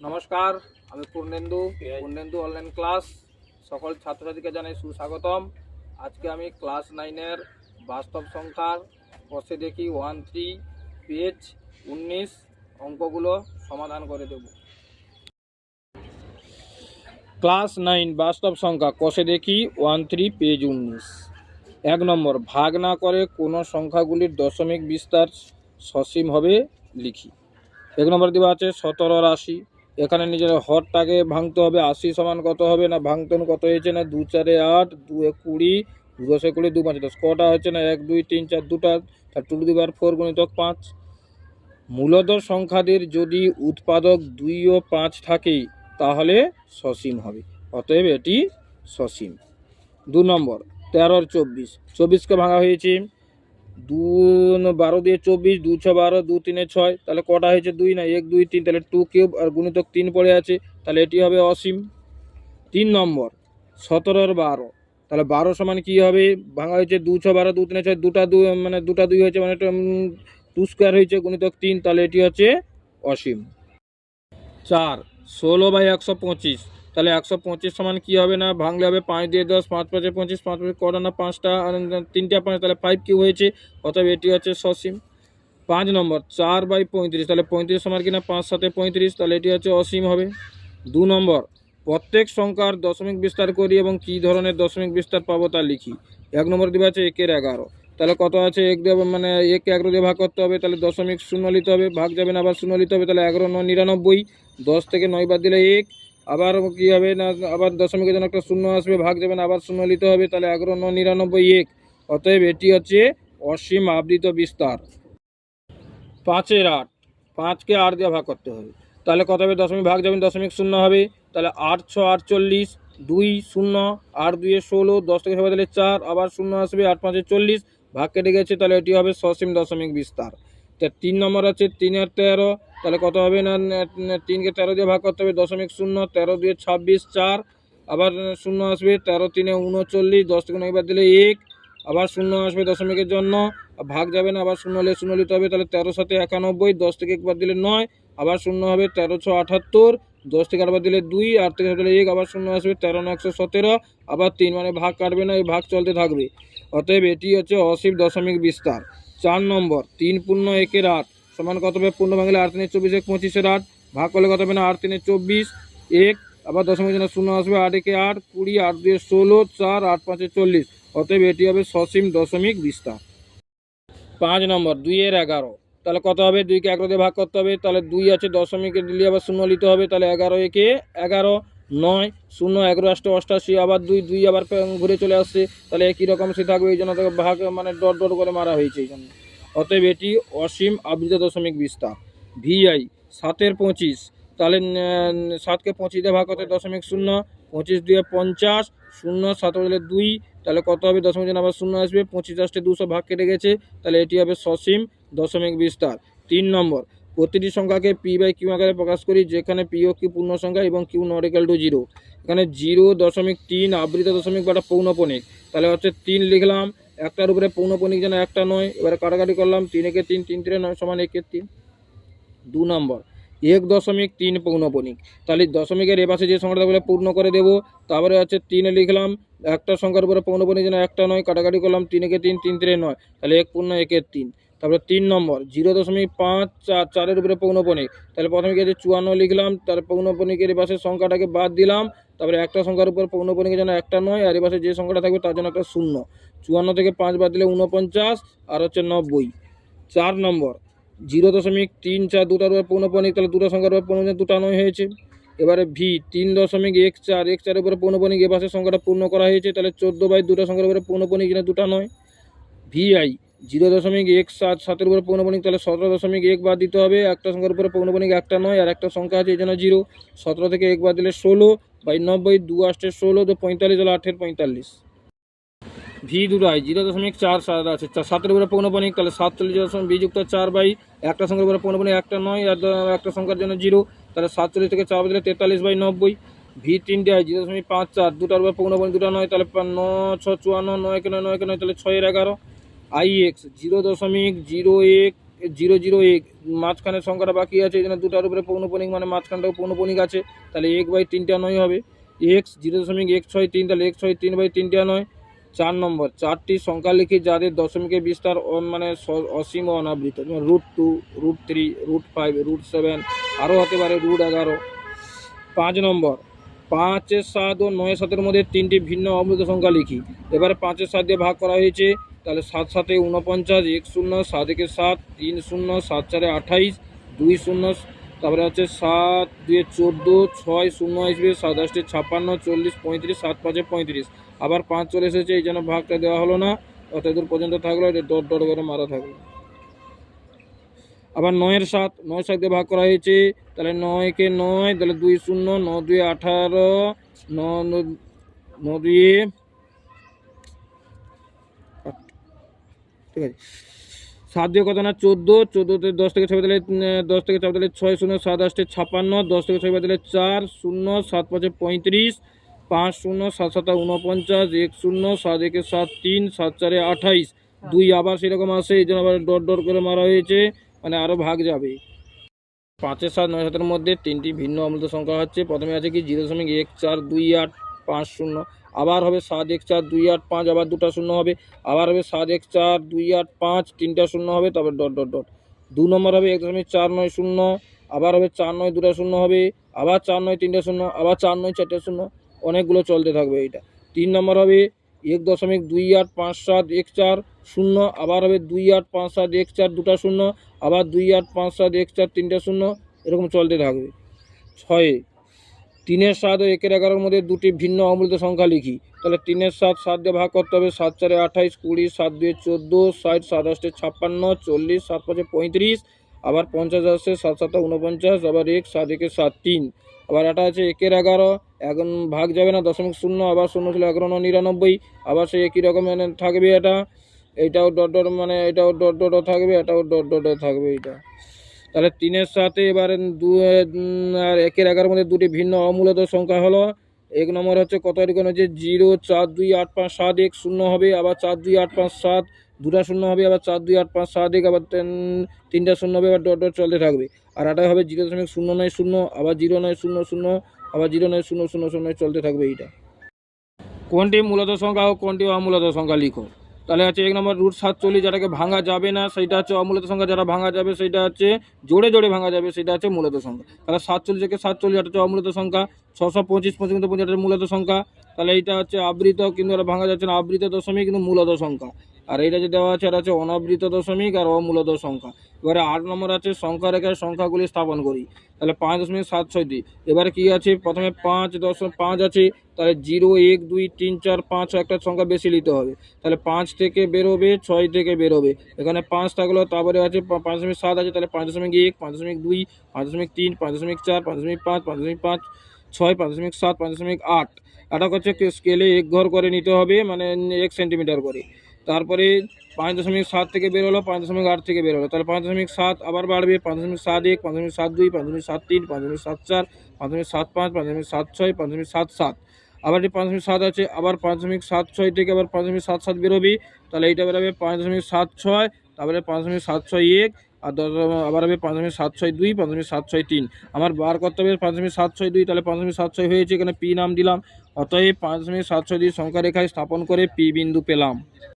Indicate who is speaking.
Speaker 1: নমস্কার আমি Purnendu Purnendu online class সকল ছাত্রছাত্রীকে জানাই সুস্বাগতম। আজকে আমি ক্লাস নাইনের বাস্তব সংখ্যার বসে দেখি ওয়ান থ্রি পেজ উনিশ অঙ্কগুলো সমাধান করে দেব। ক্লাস নাইন বাস্তব সংখ্যা কষে দেখি ওয়ান থ্রি পেজ উনিশ। এক নম্বর ভাগ না করে কোনো সংখ্যাগুলির দশমিক বিস্তার সসীম হবে লিখি। এক নম্বর দেওয়া আছে সতেরো রাশি। এখানে নিজের হরটাকে ভাঙতে হবে, আশি সমান কত হবে না ভাঙতন কত হয়েছে না? দু চারে আট দু কুড়ি দু দশে কুড়ি দু পাঁচ দশ। কটা হচ্ছে না? এক, দুই, তিন, চার, দুটা, তার টু দিবার ফোর গুণিতক পাঁচ। মূলত সংখ্যাদের যদি উৎপাদক দুই ও পাঁচ থাকে, তাহলে সসীম হবে। অতএব এটি সসীম। দু নম্বর তেরোর চব্বিশ। চব্বিশকে ভাঙা হয়েছে। দু বারো দিয়ে চব্বিশ, দু ছ বারো, দু তিনে ছয়, তাহলে কটা হয়েছে দুই না? এক, দুই, তিন, তাহলে টু কিউব আর গুণিতক তিন পড়ে আছে, তাহলে এটি হবে অসীম তিন নম্বর, সতেরোর বারো। তাহলে বারো সমান কি হবে? ভাঙা হয়েছে দু ছ বারো, দু তিনে ছয়, দুটা দুই মানে দুটা দুই হয়েছে মানে টু স্কোয়ার হয়েছে, গুণিতক তিন, তাহলে এটি হচ্ছে অসীম। চার, ষোলো বাই একশো পঁচিশ তাহলে একশো পঁচিশ সমান কী হবে না? ভাঙলে হবে পাঁচ দিয়ে দশ, পাঁচ পাঁচে পঁচিশ, পাঁচ পাঁচে কটা না? পাঁচটা। তিনটা পাঁচ, তাহলে ফাইভ কিউ হয়েছে? অতএব এটি হচ্ছে সসীম। পাঁচ নম্বর, চার বাই পঁয়ত্রিশ, তাহলে পঁয়ত্রিশ সমান কিনা? পাঁচ সাথে পঁয়ত্রিশ, তাহলে এটি হচ্ছে অসীম হবে। দু নম্বর, প্রত্যেক সংখ্যার দশমিক বিস্তার করি এবং কী ধরনের দশমিক বিস্তার পাবো তা লিখি। এক নম্বর দেওয়া আছে একের এগারো। তাহলে কত আছে? এক দেব মানে এক এগারো দিয়ে ভাগ করতে হবে, তাহলে দশমিক শূন্য নিতে হবে, ভাগ যাবে না, আবার শূন্য নিতে হবে, তাহলে এগারো নয় নিরানব্বই। দশ থেকে নয় বাদ দিলে এক। আবার কি হবে না, আবার দশমিকের জন্য একটা শূন্য আসবে, ভাগ যাবে না, আবার শূন্য নিতে হবে, তাহলে এগারো নয় নিরানব্বই, এক। অতএব এটি হচ্ছে অসীম আবৃত বিস্তার। পাঁচের আট। পাঁচকে আট দিয়ে ভাগ করতে হবে। তাহলে কত হবে? দশমিক ভাগ যাবেন দশমিক শূন্য হবে। তাহলে আট, ছ, আটচল্লিশ, দুই, শূন্য, আট, দুয়ে ষোলো, দশ থেকে সবাই তাহলে চার, আবার শূন্য আসবে, আট, পাঁচে চল্লিশ। ভাগ কেটে গেছে, তাহলে এটি হবে সসীম দশমিক বিস্তার। তা তিন নম্বর আছে, তিনের তেরো তাহলে কত হবে না না, তিনকে তেরো দিয়ে ভাগ করতে হবে দশমিক শূন্য তেরো দিয়ে ছাব্বিশ চার আবার শূন্য আসবে তেরো তিনে উনচল্লিশ দশ থেকে বাদ দিলে এক আবার শূন্য আসবে দশমিকের জন্য ভাগ যাবে না আবার শূন্য হলে শূন্য নিতে হবে তাহলে তেরো সাথে একানব্বই দশ থেকে একবার দিলে নয় আবার শূন্য হবে তেরো ছ আটাত্তর দশ থেকে আটবার দিলে দুই আট থেকে দিলে এক আবার শূন্য আসবে তেরো নয় একশো সতেরো আবার তিন মানে ভাগ কাটবে না এই ভাগ চলতে থাকবে। অতএব এটি হচ্ছে অসীম দশমিক বিস্তার। চার নম্বর তিন পূর্ণ একের আট। সমান কত হবে? পূর্ণ ভাঙলে আট তিনে চব্বিশ, এক পঁচিশের আট। ভাগ করলে কত হবে না? আট তিনে চব্বিশ, এক। আবার দশমিক জন্য শূন্য আসবে, আট একে আট, কুড়ি, আট দুয়ে ষোলো, চার, আট পাঁচে চল্লিশ। অতএব এটি হবে সসীম দশমিক বিস্তার। পাঁচ নম্বর, দুইয়ের এগারো। তাহলে কত হবে? দুইকে এগারো দিয়ে ভাগ করতে হবে। তাহলে দুই আছে দশমিকে দিলে আবার শূন্য নিতে হবে। তাহলে এগারো একে এগারো, নয়। শূন্য, এগারো আষ্টে অষ্টাশি, আবার দুই দুই আবার ঘুরে চলে আসছে। তাহলে একই রকম সে থাকবে। এই জন্য তাকে ভাগ মানে ডট ডট করে মারা হয়েছে এই জন্য। অতএব এটি অসীম আবৃত দশমিক বিস্তার। ভিআই সাতের পঁচিশ, তাহলে সাতকে পঁচিশ দিয়ে ভাগ করতে দশমিক শূন্য, পঁচিশ দিয়ে পঞ্চাশ, শূন্য সাত বদলে দুই, তাহলে কত হবে? দশমিক জন আবার শূন্য আসবে, পঁচিশ আসতে দুশো ভাগ কেটে গেছে, তাহলে এটি হবে সসীম দশমিক বিস্তার। তিন নম্বর, প্রতিটি সংখ্যাকে পি বাই কিউ আকারে প্রকাশ করি, যেখানে পি ও কিউ পূর্ণ সংখ্যা এবং Q not equal to zero এখানে জিরো দশমিক তিন আবৃত দশমিক বাটা পৌনপণিক, তাহলে হচ্ছে তিন লিখলাম একটার উপরে পৌনপণিক যেন একটা নয়, এবারে কাটাকাটি করলাম, তিন একে তিন তিন তিনে নয়, সমান একের তিন। দু নম্বর, এক দশমিক তিন পৌনপণিক তাহলে দশমিকের এপাশে যে সংখ্যাটা বলে পূর্ণ করে দেবো, তারপরে হচ্ছে তিনে লিখলাম, একটা সংখ্যার উপরে পৌনপণিক যেন একটা নয়, কাটাকাটি করলাম, তিন একে তিন তিন তিনে নয়। তাহলে এক পূর্ণ একের তিন। তারপরে তিন নম্বর, জিরো দশমিক পাঁচ চার, চারের উপরে পৌনপণিক তাহলে প্রথমে আছে চুয়ান্ন লিখলাম, তার পৌনপণিকের এপাশে সংখ্যাটাকে বাদ দিলাম, তারপরে একটা সংখ্যার উপর পৌনপণিকের যেন একটা নয়, আর এপাশে যে সংখ্যাটা থাকবে তার জন্য একটা শূন্য। চুয়ান্ন থেকে পাঁচ বাদ দিলে উনপঞ্চাশ আর হচ্ছে নব্বই। চার নম্বর, জিরো দশমিক তিন চার দুটার উপরে পৌনপণিক তাহলে দুটো সংখ্যার উপরে পৌনপণিক দুটা নয় হয়েছে। এবারে ভি, তিন দশমিক এক চার, এক চারের উপরে পৌনপণিক এ সংখ্যাটা পূর্ণ করা হয়েছে, তাহলে চোদ্দ বাই দুটো সংখ্যার উপরে পৌনপণিক কিনা দুটা নয়। ভিআই, জিরো দশমিক এক সাত, সাতের উপরে পৌনপণিক তাহলে সতেরো দশমিক এক বাদ দিতে হবে, একটা সংখ্যার উপরে পৌনপণিক একটা নয়, আর একটা সংখ্যা আছে এই জিরো। সতেরো থেকে এক বাদ দিলে ষোলো, বাই নব্বই দু আষ্টে ষোলো, তো পঁয়তাল্লিশ হলো আঠের পঁয়তাল্লিশ। ভি দুটাই জিরো দশমিক চার সাত আছে। সাতের উপরে পৌনপণিক তাহলে সাতচল্লিশ দশমিক বিযুক্ত চার বাই একটা সংখ্যার উপরে পৌনপণিক একটা নয়, আর একটা সংখ্যার জন্য জিরো, তাহলে সাতচল্লিশ থেকে চার বদলে তেতাল্লিশ বাই নব্বই। ভি তিনটে হয়, জিরো দশমিক পাঁচ চার, দুটার উপরে পৌনপণিক দুটা নয়, তাহলে ন, ছ, চুয়ান্ন, নয় কেন নয় কেন তাহলে ছয়ের এগারো। আই এক্স, জিরো দশমিক জিরো এক, জিরো জিরো এক। মাঝখানে সংখ্যাটা বাকি আছে জন্য দুটার উপরে পৌনপনিক মানে মাঝখানটাও পৌনপনিক আছে তাহলে এক বাই তিনটা নয় হবে। এক্স, জিরো দশমিক এক ছয় তিন, তাহলে এক ছয় তিন বাই তিনটা নয়। চার নম্বর, চারটি সংখ্যা লিখি যাদের দশমিকের বিস্তার মানে অসীম অনাবৃত। যেমন root two root three root five root seven আরও হতে পারে রুট এগারো। পাঁচ নম্বর পাঁচের সাত ও নয় সাতের মধ্যে তিনটি ভিন্ন অমৃত সংখ্যা লিখি এবারে পাঁচের সাত দিয়ে ভাগ করা হয়েছে, তাহলে সাত সাতে উনপঞ্চাশ এক শূন্য, সাত একে সাত, তিন শূন্য, সাত চারে আঠাইশ, দুই শূন্য তারপরে হচ্ছে সাত দুয়ে চোদ্দ, ছয়, শূন্য আসবে সাত আটে ছাপ্পান্ন, চল্লিশ, পঁয়ত্রিশ, সাত, পাঁচে পঁয়ত্রিশ। আবার পাঁচ চলে এসেছে, এই জন্য ভাগটা দেওয়া হলো না অত দূর পর্যন্ত থাকল এটা ডট ডট করে মারা থাকল। আবার নয়ের সাত, নয় সাত দিয়ে ভাগ করা হয়েছে, তাহলে নয়কে নয়, তাহলে দুই শূন্য, ন দুই আঠারো, ন দুয়ে ঠিক আছে। সাত দিয়ে কত না? চোদ্দ, চোদ্দোতে দশ থেকে ছয় দিলে দশ থেকে চার দিলে ছয় শূন্য, সাত আটে ছাপ্পান্ন দশ থেকে ছয় দিলে চার শূন্য, সাত পাঁচে পঁয়ত্রিশ, পাঁচ শূন্য, সাত সাত উনপঞ্চাশ এক শূন্য, সাত একে সাত তিন, সাত চারে আঠাইশ। দুই আবার সেরকম আসে, এই জন্য আবার ডট ডট করে মারা হয়েছে মানে আরও ভাগ যাবে। পাঁচের সাত, নয় সাতের মধ্যে তিনটি ভিন্ন অমৃত সংখ্যা হচ্ছে। প্রথমে আছে কি, জিরো দশমিক এক চার দুই আট পাঁচ শূন্য। আবার হবে সাত এক চার দুই আট পাঁচ, আবার দুটো শূন্য হবে। আবার হবে সাত এক চার দুই আট পাঁচ, তিনটা শূন্য হবে তবে ডট ডট ডট। দু নম্বর হবে এক দশমিক চার নয় শূন্য, আবার হবে চার নয় দুটো শূন্য হবে, আবার চার নয় তিনটে শূন্য, আবার চার নয় চারটে শূন্য। অনেকগুলো চলতে থাকবে এইটা। তিন নম্বর হবে এক দশমিক দুই আট পাঁচ সাত এক চার শূন্য, আবার হবে দুই আট পাঁচ সাত এক চার দুটো শূন্য, আবার দুই আট পাঁচ সাত এক চার তিনটে শূন্য, এরকম চলতে থাকবে। ছয়ে তিনের সাত ও একের এগারোর মধ্যে দুটি ভিন্ন অমৃত সংখ্যা লিখি। তাহলে তিনের সাত সাত দিয়ে ভাগ করতে হবে, সাত চারে আঠাইশ, কুড়ি, সাত দুয়ে চোদ্দ, ষাট সাত আটে ছাপ্পান্ন, চল্লিশ, সাত পাঁচে পঁয়ত্রিশ, আবার পঞ্চাশ আসছে সাত সাতটা উনপঞ্চাশ আবার এক, সাত একে সাত তিন। আবার এটা আছে একের এগারো, এখন ভাগ যাবে না, দশমিক শূন্য, আবার শূন্য ছিল এগারো নিরানব্বই আবার সেই একই রকম মানে থাকবে এটা। এইটাও ডট ডট মানে এটাও ডট ডট থাকবে, এটাও ডট ডট থাকবে এটা তাহলে তিনের সাথে এবারে দু আর একের এগারোর মধ্যে দুটি ভিন্ন অমূলত সংখ্যা হলো। এক নম্বর হচ্ছে কত এরকম হচ্ছে জিরো, চার, দুই, আট, পাঁচ, সাত, এক, শূন্য হবে, আবার চার, দুই, আট, পাঁচ, সাত, দুটা শূন্য হবে, আবার চার, দুই, আট, পাঁচ, সাত, এক, আবার তিনটা শূন্য হবে, আবার ডট ডট চলতে থাকবে। আর এটা হবে জিরো দশমিক শূন্য নয় শূন্য, আবার জিরো নয় শূন্য শূন্য, আবার জিরো নয় শূন্য শূন্য শূন্য চলতে থাকবে এইটা। কোনটি মূলত সংখ্যা ও কোনটি অমূলত সংখ্যা লিখো। তাহলে আছে এক নম্বর রুট সাতচল্লিশ, যেটাকে ভাঙা যাবে না সেটা হচ্ছে অমূলত সংখ্যা যারা ভাঙা যাবে সেটা হচ্ছে জোরে জোরে ভাঙা যাবে সেটা হচ্ছে মূলত সংখ্যা। তাহলে সাতচল্লিশ থেকে সাতচল্লিশ, এটা হচ্ছে অমূলত সংখ্যা। ছশো পঁচিশ পর্যন্ত পঁচিশ মূলত সংখ্যা। তাহলে এইটা হচ্ছে আবৃত, কিন্তু ভাঙা যাচ্ছে না, আবৃত দশমিক, কিন্তু মূলত সংখ্যা। আর এইটা যে দেওয়া আছে এটা হচ্ছে অনাবৃত দশমিক আর অমূলত সংখ্যা এবারে আট নম্বর আছে সংখ্যা রেখায় সংখ্যাগুলি স্থাপন করি তাহলে পাঁচ দশমিক সাত ছয় দুই এবারে কী আছে প্রথমে পাঁচ দশ পাঁচ আছে তাহলে জিরো এক দুই তিন চার পাঁচ একটা সংখ্যা বেশি নিতে হবে তাহলে পাঁচ থেকে বেরোবে ছয় থেকে বেরোবে এখানে পাঁচ থাকল তারপরে আছে পাঁচ দশমিক সাত আছে তাহলে পাঁচ দশমিক এক পাঁচ দশমিক দুই পাঁচ দশমিক তিন পাঁচ দশমিক চার পাঁচ দশমিক পাঁচ পাঁচ দশমিক পাঁচ ছয় পাঁচ দশমিক সাত পাঁচ দশমিক আট এটা হচ্ছে স্কেলে এক ঘর করে নিতে হবে মানে এক সেন্টিমিটার করে তারপরে পাঁচ দশমিক সাত থেকে বের হলো পাঁচ দশমিক আট থেকে বের হলো তাহলে পাঁচ দশমিক সাত আবার বাড়বে পাঁচ দশমিক সাত এক পাঁচ দশমিক সাত দুই পাঁচ দশমিক সাত তিন পাঁচ দশমিক সাত চার পাঁচ দশমিক সাত পাঁচ পাঁচ দশমিক সাত ছয় পাঁচ দশমিক সাত সাত আবার যে পাঁচ দশমিক সাত আছে আবার পাঁচ দশমিক সাত ছয় থেকে আবার পাঁচ দশমিক সাত সাত বেরোবি তাহলে এইটা বেরোবে পাঁচ দশমিক সাত ছয় তারপরে পাঁচ দশমিক সাত ছয় এক আর দশ আবার হবে পাঁচ দশমিক সাত ছয় দুই পাঁচ দশমিক সাত ছয় তিন আমার বার করতে হবে পাঁচ দশমিক সাত ছয় দুই তাহলে পাঁচ দশমিক সাত ছয় হয়েছে এখানে পি নাম দিলাম অতএব পাঁচ দশমিক সাত ছয় দুই সংখ্যা রেখায় স্থাপন করে পি বিন্দু পেলাম